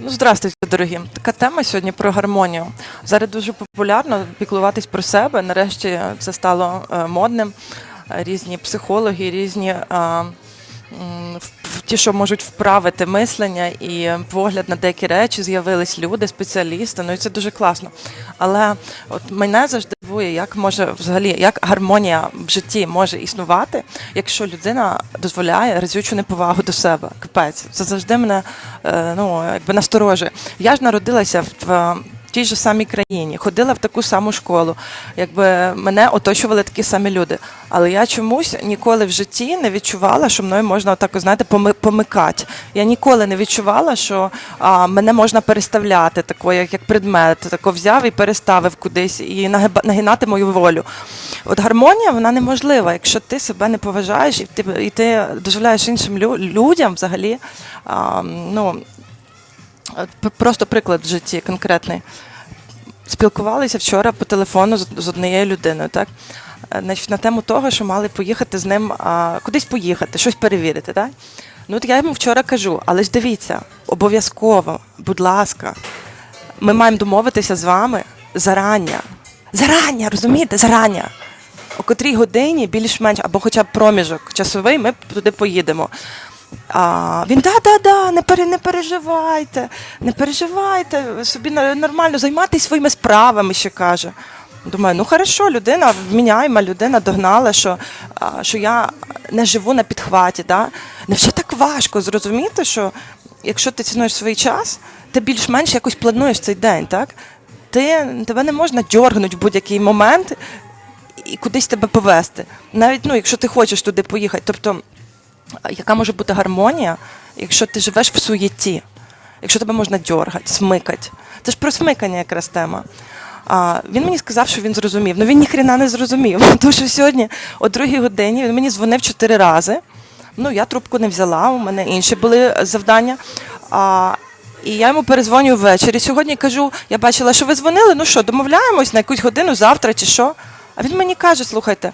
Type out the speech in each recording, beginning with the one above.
Ну, здравствуйте, дорогі. Така тема сьогодні про гармонію. Зараз дуже популярно піклуватись про себе. Нарешті це стало е, модним. Різні психологи, різні е, ті, що можуть вправити мислення і погляд на деякі речі, з'явились люди, спеціалісти. Ну і це дуже класно. Але от мене завжди дивує, як може взагалі як гармонія в житті може існувати, якщо людина дозволяє разючу неповагу до себе. Капець, це завжди мене е, ну якби насторожує. Я ж народилася в. Тій же самій країні, ходила в таку саму школу, якби мене оточували такі самі люди. Але я чомусь ніколи в житті не відчувала, що мною можна отак, знаєте, поми- помикати. Я ніколи не відчувала, що а, мене можна переставляти тако, як, як предмет, тако взяв і переставив кудись і нагинати мою волю. От гармонія вона неможлива, якщо ти себе не поважаєш і ти, і ти дозволяєш іншим лю- людям взагалі. А, ну, Просто приклад в житті конкретний. Спілкувалися вчора по телефону з однією людиною, так? Е, Значить, на тему того, що мали поїхати з ним а, кудись поїхати, щось перевірити, так? Ну, от я йому вчора кажу, але ж дивіться, обов'язково, будь ласка, ми маємо домовитися з вами зарання. Зарання, розумієте? Зарання. О котрій годині більш-менш, або хоча б проміжок часовий, ми туди поїдемо. А, він да, да, да, не, пере, не переживайте, не переживайте, собі нормально займайтесь своїми справами, ще каже. Думаю, ну хорошо, людина вміняйма, людина догнала, що, що я не живу на підхваті. Да? Невже так важко зрозуміти, що якщо ти цінуєш свій час, ти більш-менш якось плануєш цей день, так? Ти, тебе не можна дьоргнути в будь-який момент і кудись тебе повести. Навіть ну, якщо ти хочеш туди поїхати. Тобто, яка може бути гармонія, якщо ти живеш в суєті, якщо тебе можна дьоргати, смикати. Це ж про смикання якраз тема. А, він мені сказав, що він зрозумів. Ну він ніхрена не зрозумів. Тому що сьогодні о другій годині він мені дзвонив чотири рази. Ну, я трубку не взяла, у мене інші були завдання. А, і я йому перезвоню ввечері. Сьогодні кажу: я бачила, що ви дзвонили. Ну що, домовляємось на якусь годину завтра чи що? А він мені каже: слухайте,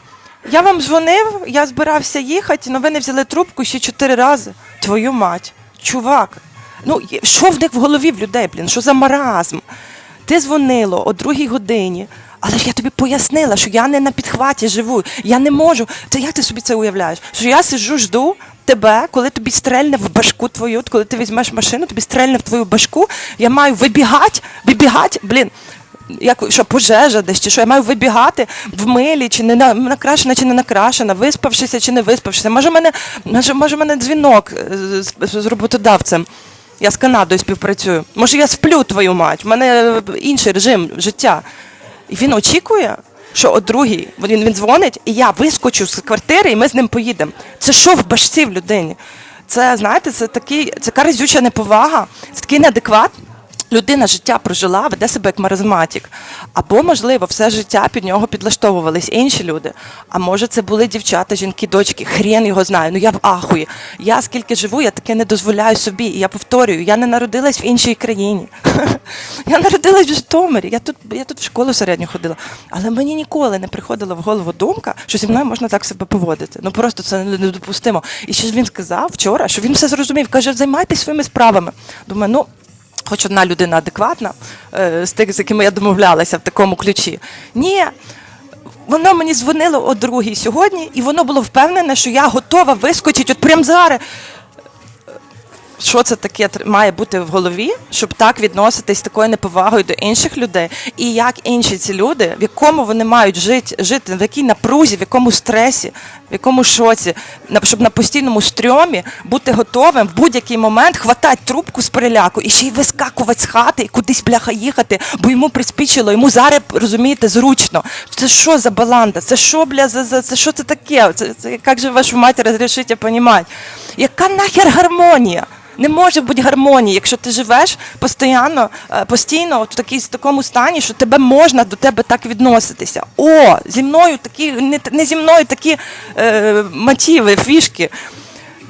я вам дзвонив, я збирався їхати, але ви не взяли трубку ще чотири рази. Твою мать, чувак. Ну, що в них в голові в людей, блін? Що за маразм? Ти дзвонило о другій годині, але ж я тобі пояснила, що я не на підхваті живу. Я не можу. Це як ти собі це уявляєш? Що я сиджу, жду тебе, коли тобі стрельне в башку твою, коли ти візьмеш машину, тобі стрельне в твою башку, я маю вибігати, вибігати, блін. Як що пожежа десь чи що я маю вибігати в милі, чи не на- накрашена, чи не накрашена, виспавшися чи не виспавшися. Може, в мене може, може в мене дзвінок е, з, з роботодавцем. Я з Канадою співпрацюю. Може, я сплю твою мать. У мене е, інший режим життя. І він очікує, що о другій він, він дзвонить, і я вискочу з квартири, і ми з ним поїдемо. Це що в башці в людині? Це знаєте, це такий, це така разюча неповага, це такий неадекват. Людина життя прожила, веде себе як маразматик. Або, можливо, все життя під нього підлаштовувались інші люди. А може, це були дівчата, жінки, дочки, хрен його знає. Ну я в ахуї. Я скільки живу, я таке не дозволяю собі. І я повторюю, я не народилась в іншій країні. Я народилась в Житомирі. Я тут, я тут в школу середню ходила. Але мені ніколи не приходила в голову думка, що зі мною можна так себе поводити. Ну просто це недопустимо. І ще ж він сказав вчора, що він все зрозумів. Каже, займайтесь своїми справами. Думаю, ну. Хоч одна людина адекватна е, з тих, з якими я домовлялася в такому ключі. Ні, воно мені дзвонило о другій сьогодні, і воно було впевнене, що я готова вискочити от прямо зараз. Що це таке має бути в голові, щоб так відноситись такою неповагою до інших людей, і як інші ці люди, в якому вони мають жити, жити, в якій напрузі, в якому стресі, в якому шоці, щоб на постійному стрьомі бути готовим в будь-який момент хватати трубку з переляку і ще й вискакувати з хати і кудись бляха їхати, бо йому приспічило, йому зараз розумієте зручно. Це що за баланда? Це що, бля, за, за це що це таке? Це, це як же вашу мать розрішите понімати? Яка нахер гармонія? Не може бути гармонії, якщо ти живеш постійно, е, постійно от в такій, такому стані, що тебе можна до тебе так відноситися. О, зі мною такі, не, не зі мною такі е, мотиви, фішки.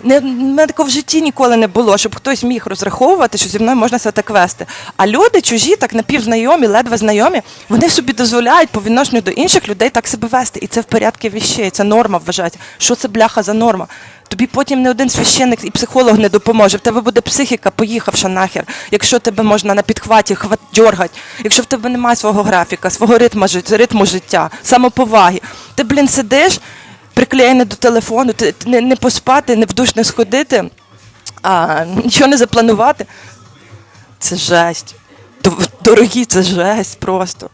Не, мене такого в житті ніколи не було, щоб хтось міг розраховувати, що зі мною можна себе так вести. А люди чужі, так напівзнайомі, ледве знайомі, вони собі дозволяють по відношенню до інших людей так себе вести. І це в порядку віщей, це норма вважається. Що це бляха за норма? Тобі потім не один священник і психолог не допоможе. В тебе буде психіка, поїхавши нахер. Якщо тебе можна на підхваті хват якщо в тебе немає свого графіка, свого ритму, ритму життя, самоповаги, ти, блін, сидиш приклеєний до телефону, не, не поспати, не в душ не сходити, а, нічого не запланувати. Це жесть. Дорогі, це жесть просто.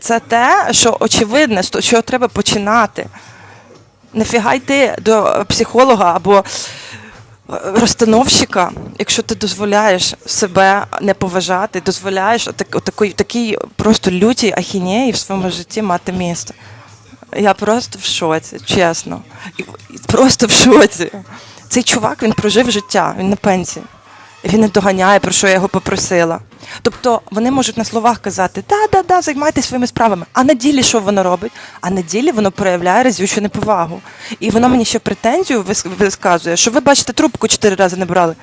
Це те, що очевидне, що треба починати. Нафіга йти до психолога або е, розстановщика, якщо ти дозволяєш себе не поважати, дозволяєш так, такий, такий просто лютій ахінеї в своєму житті мати місце. Я просто в шоці, чесно. Просто в шоці. Цей чувак він прожив життя, він на пенсії. Він не доганяє, про що я його попросила. Тобто вони можуть на словах казати, да-да-да, займайтеся своїми справами. А на ділі що воно робить? А на ділі воно проявляє разючу неповагу. І воно мені ще претензію вис- висказує, що ви бачите, трубку чотири рази не брали.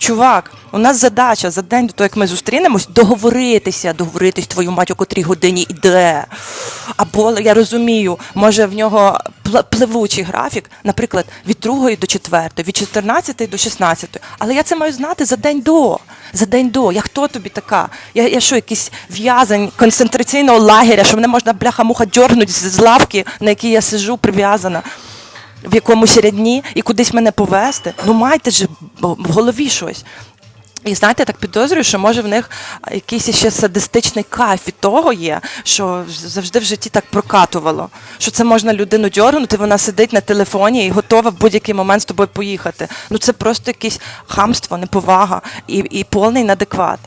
Чувак, у нас задача за день до того, як ми зустрінемось, договоритися, договоритись твою мать, о котрій годині йде. Або я розумію, може в нього пл- пливучий графік, наприклад, від 2 до 4, від 14 до 16. Але я це маю знати за день до. За день до. Я хто тобі така? Я, я що, якийсь в'язань концентраційного лагеря, що мене можна бляха-муха дьорнути з лавки, на якій я сижу прив'язана в якомусь рядні і кудись мене повести. Ну майте ж в голові щось. І знаєте, так підозрюю, що може в них якийсь ще садистичний кайф від того є, що завжди в житті так прокатувало. Що це можна людину дьорнути, вона сидить на телефоні і готова в будь-який момент з тобою поїхати. Ну це просто якесь хамство, неповага і, і повний неадекват.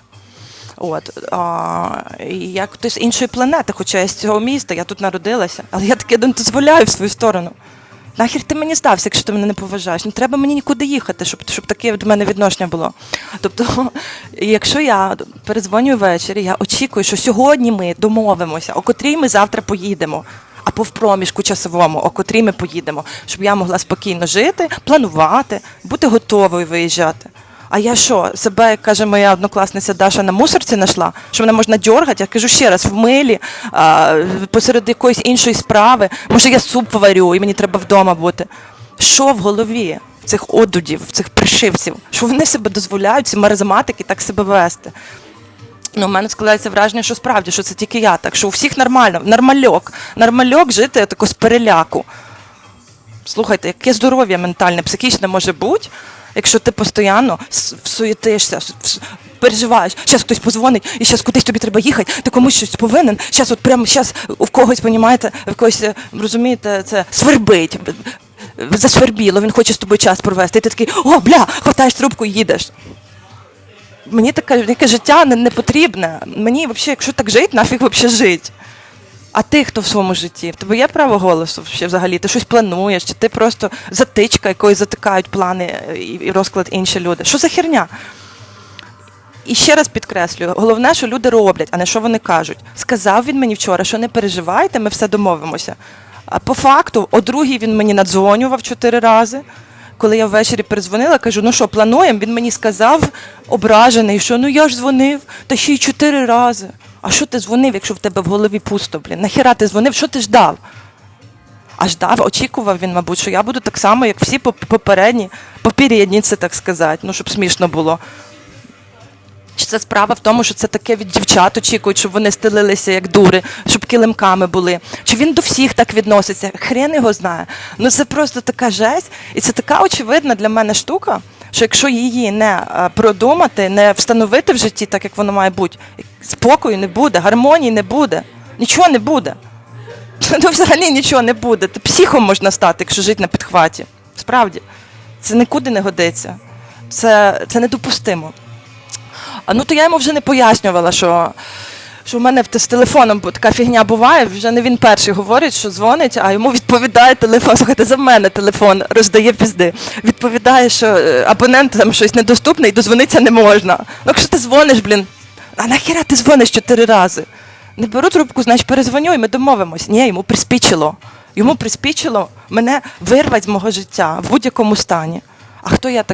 От а, і я хтось з іншої планети, хоча я з цього міста, я тут народилася, але я таке не дозволяю в свою сторону. Нахер ти мені здався, якщо ти мене не поважаєш? Не треба мені нікуди їхати, щоб, щоб таке до мене відношення було. Тобто, якщо я перезвоню ввечері, я очікую, що сьогодні ми домовимося, о котрій ми завтра поїдемо. Або в проміжку часовому, о котрій ми поїдемо, щоб я могла спокійно жити, планувати, бути готовою виїжджати. А я що, себе, як каже моя однокласниця Даша, на мусорці знайшла, що мене можна дьоргати? Я кажу ще раз, в милі, а, посеред якоїсь іншої справи. Може, я суп варю і мені треба вдома бути. Що в голові цих одудів, цих пришивців? Що вони себе дозволяють, ці маразматики, так себе вести? Ну, у мене складається враження, що справді, що це тільки я, так що у всіх нормально, нормальок. Нормальок жити тако з переляку. Слухайте, яке здоров'я ментальне, психічне може бути, якщо ти постійно с- всуєтишся, переживаєш, зараз хтось позвонить, і зараз кудись тобі треба їхати, ти комусь щось повинен, зараз от прямо зараз у когось, понімаєте, в когось, е, розумієте, це свербить, засвербіло, він хоче з тобою час провести, і ти такий, о, бля, хватаєш трубку і їдеш. Мені таке, таке життя не, не потрібне. Мені взагалі, якщо так жити, нафіг взагалі жити. А ти хто в своєму житті? В тебе є право голосу ще взагалі? Ти щось плануєш, чи ти просто затичка, якою затикають плани е, і, розклад інші люди? Що за херня? І ще раз підкреслюю, головне, що люди роблять, а не що вони кажуть. Сказав він мені вчора, що не переживайте, ми все домовимося. А по факту, о другій він мені надзвонював чотири рази. Коли я ввечері перезвонила, кажу, ну що, плануємо? Він мені сказав, ображений, що ну я ж дзвонив, та ще й чотири рази. А що ти дзвонив, якщо в тебе в голові пусто, блін? Нахіра ти дзвонив, що ти ждав? А ждав, очікував він, мабуть, що я буду так само, як всі поп- попередні, попередні, це так сказати, ну щоб смішно було. Чи це справа в тому, що це таке від дівчат очікують, щоб вони стелилися як дури, щоб килимками були? Чи він до всіх так відноситься? Хрен його знає. Ну це просто така жесть, і це така очевидна для мене штука, що якщо її не е, продумати, не встановити в житті так, як воно має бути, спокою не буде, гармонії не буде, нічого не буде. Ну, взагалі нічого не буде. Ти психом можна стати, якщо жити на підхваті. Справді, це нікуди не годиться. Це, це недопустимо. А ну то я йому вже не пояснювала, що, що в мене з телефоном така фігня буває. Вже не він перший говорить, що дзвонить, а йому відповідає телефон. Слухайте, за мене телефон роздає пізди. Відповідає, що е, абонент там щось недоступне і дозвонитися не можна. Ну, якщо ти дзвониш, блін, а нахіра ти дзвониш чотири рази? Не беру трубку, значить перезвоню і ми домовимось. Ні, йому приспічило. Йому приспічило мене вирвати з мого життя в будь-якому стані. А хто я така?